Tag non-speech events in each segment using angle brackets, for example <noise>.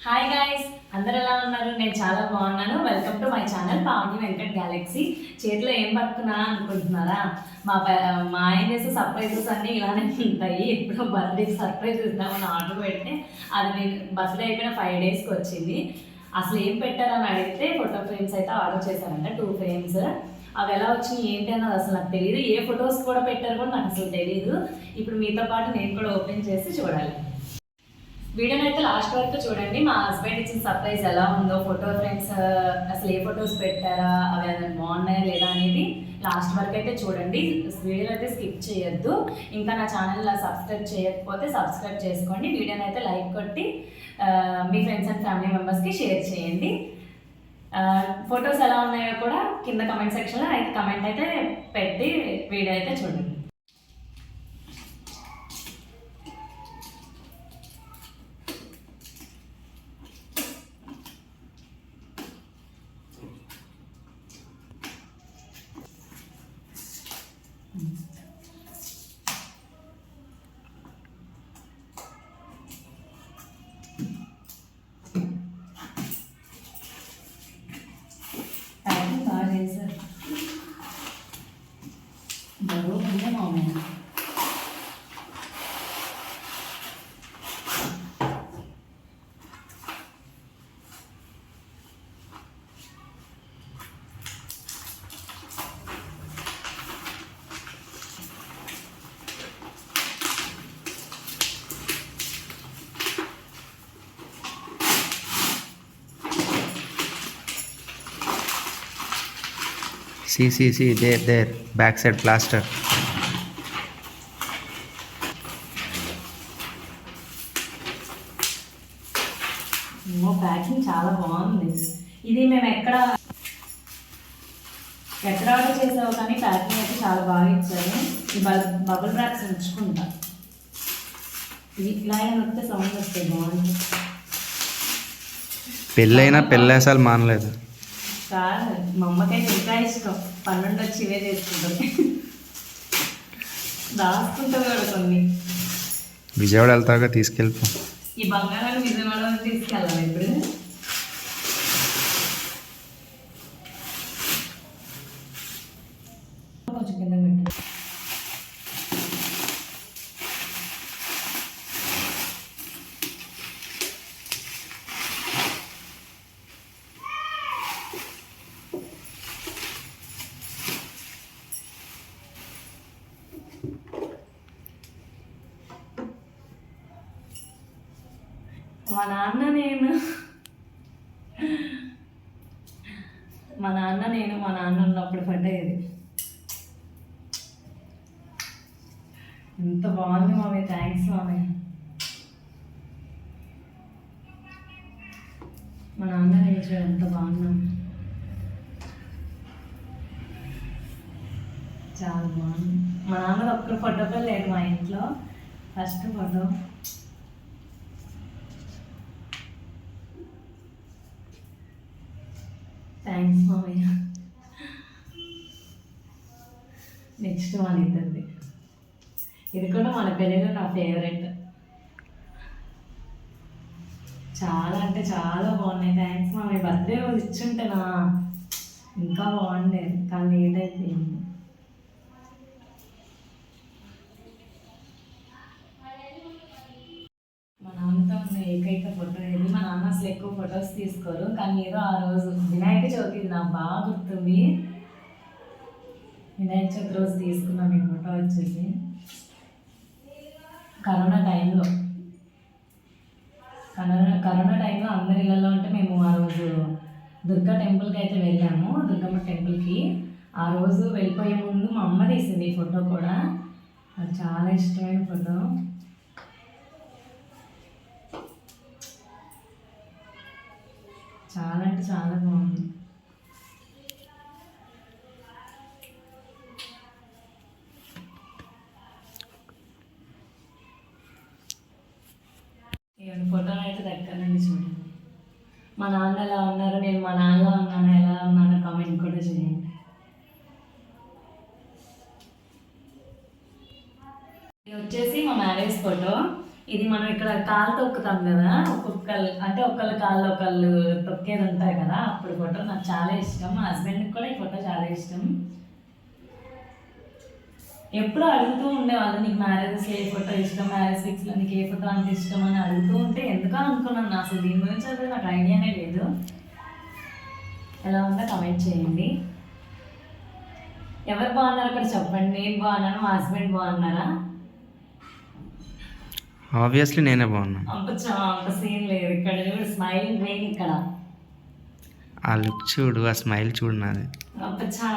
Hi guys అందరు ఎలా ఉన్నారు? నేను చాలా బాగున్నాను. Welcome to my channel Pavani Venkat galaxy చేతిలో ఏం పట్టుకున్నా అనుకుంటున్నారా? మా ప- మా ఆయన చేసే సర్ప్రైజెస్ అన్నీ ఇలానే ఉంటాయి. ఎప్పుడో బర్త్డే సర్ప్రైజ్ ఇద్దామని ఆర్డర్ పెడితే అది నేను బర్త్డే అయిపోయిన ఫైవ్ డేస్కి వచ్చింది. అసలు ఏం పెట్టారని అడిగితే ఫోటో ఫ్రేమ్స్ అయితే ఆర్డర్ చేశారంట టూ ఫ్రేమ్స్ అవి ఎలా వచ్చినాయి ఏంటి అన్నది అసలు నాకు తెలియదు ఏ ఫొటోస్ కూడా పెట్టారు కూడా నాకు అసలు తెలియదు ఇప్పుడు మీతో పాటు నేను కూడా ఓపెన్ చేసి చూడాలి. వీడియోని అయితే లాస్ట్ వరకు చూడండి. మా హస్బెండ్ ఇచ్చిన సర్ప్రైజ్ ఎలా ఉందో ఫోటో ఫ్రేమ్స్ అసలు ఏ ఫొటోస్ పెట్టారా అవి ఏదైనా బాగున్నాయా లేదా అనేది లాస్ట్ వరకు అయితే చూడండి. వీడియోని అయితే స్కిప్ చేయొద్దు. ఇంకా నా ఛానల్ సబ్స్క్రైబ్ చేయకపోతే సబ్స్క్రైబ్ చేసుకోండి. వీడియోని అయితే లైక్ కొట్టి మీ ఫ్రెండ్స్ అండ్ ఫ్యామిలీ మెంబర్స్కి షేర్ చేయండి. ఫొటోస్ ఎలా ఉన్నాయో కూడా కింద కమెంట్ సెక్షన్లో అయితే కమెంట్ అయితే పెట్టి వీడియో అయితే చూడండి ప్యాకింగ్ బాగా చేశారు బరువు ఉందే మామయ్య See, see, see, there, there, backside plaster. Packing చాలా బాగుంది. ఇది మేము ఎక్కడ ఎక్కడ ఆర్డర్ చేసావు కానీ ప్యాకింగ్ అయితే చాలా బాగా ఇచ్చారు. ఈ బల్ బబుల్ ర్యాప్స్ ఉంచుకుంటా. ఇది ఇలా వస్తే సౌండ్ వస్తాయి బాగుంది పెళ్ళైనా పెళ్ళేసాలు మానలేదు. కాదు మా అమ్మకైతే ఇంకా ఇష్టం. పన్నెండు వచ్చి ఇవే చేసుకుంటుంది దాచుకుంటుంది కూడా కొన్ని. విజయవాడ వెళ్తాగా తీసుకెళ్ళిపో. ఈ బంగారాన్ని విజయవాడ తీసుకెళ్ళాలి ఇప్పుడు కొంచెం కింద పెట్టు మా నాన్న నేను. మా నాన్న నేను మా నాన్న ఉన్నప్పుడు పడ్డేది. ఎంత బాగుంది మామయ్య థ్యాంక్స్ మామయ్య. మా నాన్న నేను చూడు ఎంత బాగున్నాం. చాలా బాగుంది. మా నాన్న ఒక్కరు ఫోటో లేదు మా ఇంట్లో. ఫస్ట్ ఫోటో థ్యాంక్స్ మామయ్య నెక్స్ట్ మన ఇద్దరిది ఇది కూడా మన పెళ్ళిలో నా ఫేవరెట్ చాలా అంటే చాలా బాగున్నాయి. థ్యాంక్స్ మామయ్య బర్త్డే రోజు ఇచ్చుంటేనా ఇంకా బాగుండేది కానీ లేట్ అయిపోయింది మా నాన్నతో ఉన్న ఏకైక ఫోటో ఇది మా నాన్న అసలు ఎక్కువ ఫొటోస్ తీసుకోరు. కానీ ఏదో ఆ రోజు వినాయక చవితి నాకు బాగా గుర్తుంది. వినాయక చవితి రోజు తీసుకున్నాం ఈ ఫోటో వచ్చేసి. కరోనా టైంలో. కరోనా కరోనా టైంలో అందరి ఇళ్ళలో ఉంటే మేము ఆ రోజు దుర్గా టెంపుల్కి అయితే వెళ్ళాము. దుర్గమ్మ టెంపుల్కి. ఆ రోజు వెళ్ళిపోయే ముందు మా అమ్మ తీసింది ఈ ఫోటో కూడా. అది చాలా ఇష్టమైన ఫోటో. చాలా అంటే చాలా బాగుంది. ఫోటోలు అయితే దగ్గర నుండి చూడండి మా నాన్న ఎలా ఉన్నారు నేను మా నాన్న ఉన్నాను ఎలా ఉన్నానో కామెంట్ కూడా చేయండి. ఇది వచ్చేసి మా మ్యారేజ్ ఫోటో. ఇది మనం ఇక్కడ కాలు తొక్కుతాం కదా ఒక్కొక్క అంటే ఒకళ్ళ కాళ్ళు ఒకళ్ళు తొక్కేది ఉంటాయి కదా అప్పుడు ఫోటో నాకు చాలా ఇష్టం. మా హస్బెండ్కి కూడా ఈ ఫోటో చాలా ఇష్టం. ఎప్పుడు అడుగుతూ ఉండేవాళ్ళు నీకు మ్యారేజెస్ ఏ ఫోటో ఇష్టం? మ్యారేజ్ ఫిక్స్లో నీకు ఏ ఫోటో అంత ఇష్టం? అని అడుగుతూ ఉంటే ఎందుకో అనుకున్నాను. అసలు దీని గురించి అయితే నాకు ఐడియానే లేదు. ఎలా ఉందో కమెంట్ చేయండి. ఎవరు బాగున్నారు కూడా చెప్పండి. నేను బాగున్నాను మా హస్బెండ్ బాగున్నారా? ఆబ్వియస్లీ నేనే బాగున్నాను అబ్బచ్చా అంత సీన్ లేదు. ఇక్కడ చూడు స్మైల్ మెయిన్ ఇక్కడ. ఆ లుక్ చూడు ఆ స్మైల్ చూడు నాది. అబ్బచ్చా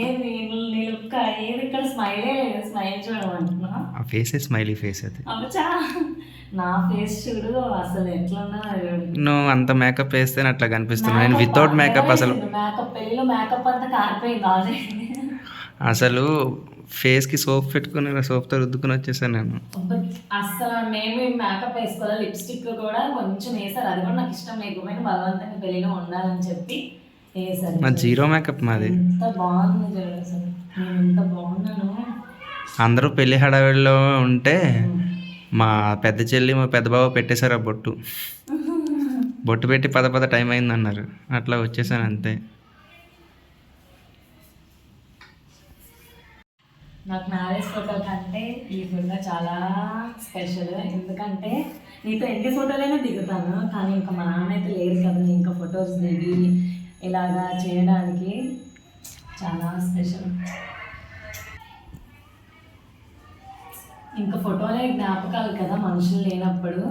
ఏది నీ లుక్ ఏది ఇక్కడ స్మైలే లేదు. స్మైల్ చూడమంటున్నా. ఆ ఫేసే స్మైలీ ఫేస్ అది. నా ఫేస్ చూడు అసలు నువ్వు అంత మేకప్ వేస్తే అట్లా కనిపిస్తున్నావు నేను వితౌట్ మేకప్ అసలు మేకప్ పెళ్ళిలో మేకప్ అంతా కారిపోయింది ఆల్రెడీ అసలు ఫేస్కి సోప్ పెట్టుకుని సోప్తో రుద్దుకుని వచ్చేసాను నేను. అసలు మేము మేకప్ వేసుకోవాలి లిప్స్టిక్ కూడా కొంచెం వేసారు. అది కూడా నాకు ఇష్టం లేకపోయినా బలవంతంగా పెళ్ళిలో ఉండాలని చెప్పి వేసారు మా జీరో మేకప్ మాది. ఎంత బాగుంది చూడు అసలు. నేను ఎంత బాగున్నాను. అందరూ పెళ్ళి హడావిడిలో ఉంటే మా పెద్ద చెల్లి మా పెద్ద బావ పెట్టేశారు ఆ బొట్టు. <laughs> బొట్టు పెట్టి పద పద టైం అయింది అన్నారు అట్లా వచ్చేసాను అంతే. నాకు మ్యారేజ్ ఫోటో కంటే ఈ ఫోటో చాలా స్పెషల్. ఎందుకంటే నీతో ఎన్ని ఫోటోలైనా దిగుతాను కానీ ఇంకా మా నాన్న అయితే లేరు కదా ఇంకా ఫొటోస్ దిగి ఇలాగా చేయడానికి చాలా స్పెషల్. ఇంకా ఫోటోలే జ్ఞాపకాలు కదా మనుషులు లేనప్పుడు.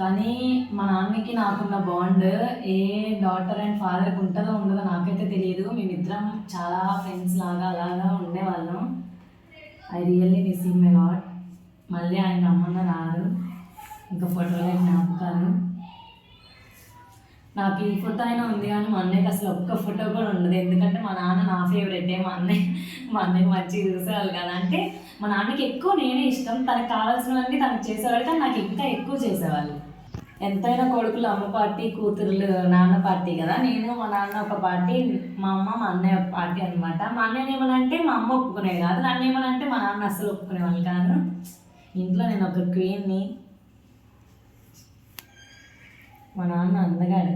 కానీ మా నాన్నకి నాకున్న బాండ్ ఏ డాటర్ అండ్ ఫాదర్కి ఉంటుందో ఉండదో నాకైతే తెలియదు మేమిద్దరం చాలా ఫ్రెండ్స్ లాగా అలాగా ఉండేవాళ్ళం. I really miss my lot మళ్ళీ ఆయన రమ్మన్న రారు. ఇంకా ఫోటోలే జ్ఞాపకాలు. నాకు ఈ ఫోటో అయినా ఉంది కానీ మా అన్నయ్యకి అసలు ఒక్క ఫోటో కూడా ఉండదు. ఎందుకంటే మా నాన్న నా ఫేవరెట్ మా అన్నయ్య మా అన్నయ్య మంచిగా చూసేవాళ్ళు కదా. అంటే మా నాన్నకి ఎక్కువ నేనే ఇష్టం. తనకు కావాల్సినవన్నీ తనకు చేసేవాళ్ళు కానీ నాకు ఇంకా ఎక్కువ చేసేవాళ్ళు. ఎంతైనా కొడుకులు అమ్మ పార్టీ కూతురులు నాన్న పార్టీ కదా. నేను మా నాన్న ఒక పార్టీ మా అమ్మ మా అన్నయ్య పార్టీ అనమాట మా అన్నయ్య ఏమనంటే మా అమ్మ ఒప్పుకునేది కాదు. నన్ను ఏమనంటే మా నాన్న అస్సలు ఒప్పుకునేవాళ్ళు కాదు. ఇంట్లో నేను ఒక క్వీన్ని మా నాన్న అందగాడు.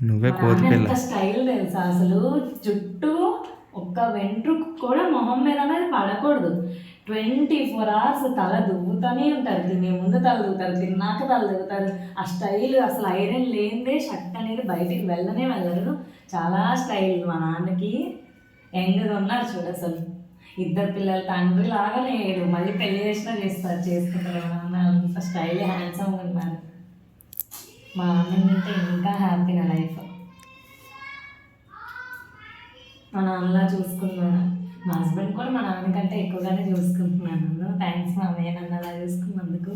నువ్వే ఎంత స్టైల్ తెలుసా? అసలు జుట్టు ఒక్క వెంట్రుకు కూడా మొహం మీద అనేది పడకూడదు. ట్వంటీ ఫోర్ అవర్స్ తల దువ్వుతూనే ఉంటారు. తినే ముందు తల దువ్వుతారు తిన్నాక తల దువ్వుతారు ఆ స్టైల్ అసలు ఐరన్ లేనిదే షర్ట్ అనేది బయటికి వెళ్ళనే వెళ్ళరు. చాలా స్టైల్ మా నాన్నకి. యంగ్గా ఉన్నారు చూడు అసలు. ఇద్దరు పిల్లల తండ్రి లాగా లేరు మళ్ళీ పెళ్ళి చేసినా చేస్తారు చేసుకుంటారు. మా నాన్న అంత స్టైల్ హ్యాండ్సమ్గా ఉన్నారు. మా నాన్న అంటే ఇంకా హ్యాపీ నా లైఫ్. మా నాన్నలా చూసుకున్నాను. మా హస్బెండ్ కూడా మా నాన్న కంటే ఎక్కువగానే చూసుకుంటున్నాను థ్యాంక్స్ మా అమ్మయ్య నన్ను అలా చూసుకున్నందుకు.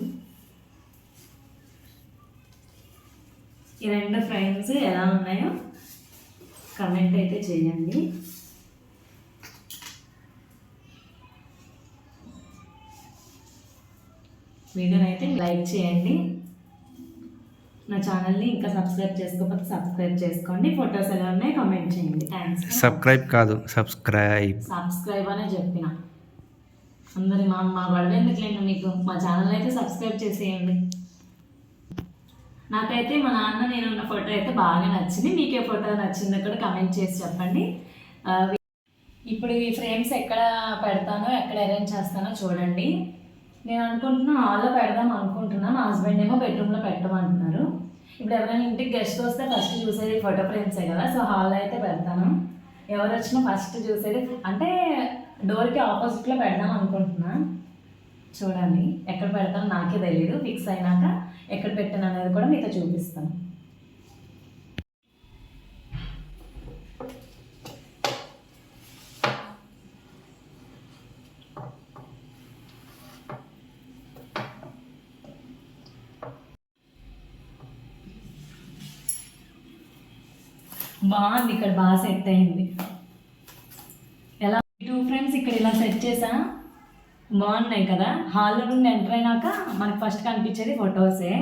ఈ రెండు ఫ్రెండ్స్ ఎలా ఉన్నాయో కమెంట్ అయితే చేయండి. వీడియోని అయితే లైక్ చేయండి. నా ఛానల్ని ఇంకా సబ్స్క్రైబ్ చేసుకోకపోతే సబ్స్క్రైబ్ చేసుకోండి. ఫొటోస్ ఎలా ఉన్నాయి కామెంట్ చేయండి. థ్యాంక్స్ సబ్స్క్రైబ్ కాదు సబ్స్క్రైబ్. సబ్స్క్రైబ్ అనే చెప్పిన. అందరి మా మా గొడవ ఎందుకులేండి మీకు? మా ఛానల్ అయితే సబ్స్క్రైబ్ చేసేయండి. నాకైతే మా నాన్న నేను ఉన్న ఫోటో అయితే బాగా నచ్చింది. మీకు ఏ ఫోటో నచ్చిందో కూడా కమెంట్ చేసి చెప్పండి. ఇప్పుడు ఈ ఫ్రేమ్స్ ఎక్కడ పెడతానో ఎక్కడ అరేంజ్ చేస్తానో చూడండి. నేను అనుకుంటున్నా హాల్లో పెడదాం అనుకుంటున్నా. మా హస్బెండ్ ఏమో బెడ్రూమ్లో పెట్టమంటున్నారు. ఇప్పుడు ఎవరైనా ఇంటికి గెస్ట్ వస్తే ఫస్ట్ చూసేది ఫోటో ఫ్రేమ్సే కదా సో హాల్లో అయితే పెడతాను. ఎవరు వచ్చినా ఫస్ట్ చూసేది అంటే డోర్కి ఆపోజిట్లో పెడదాం అనుకుంటున్నా. చూడండి ఎక్కడ పెడతాను నాకే తెలియదు ఫిక్స్ అయినాక ఎక్కడ పెట్టాను అనేది కూడా మీతో చూపిస్తాను. బాగుంది ఇక్కడ బాగా సెట్ అయింది. ఎలా? టూ ఫ్రేమ్స్ ఇక్కడ ఇలా సెట్ చేసా? బాగున్నాయి కదా? హాల్లో నుండి ఎంటర్ అయినాక మనకు ఫస్ట్ కనిపించేది ఫొటోసే.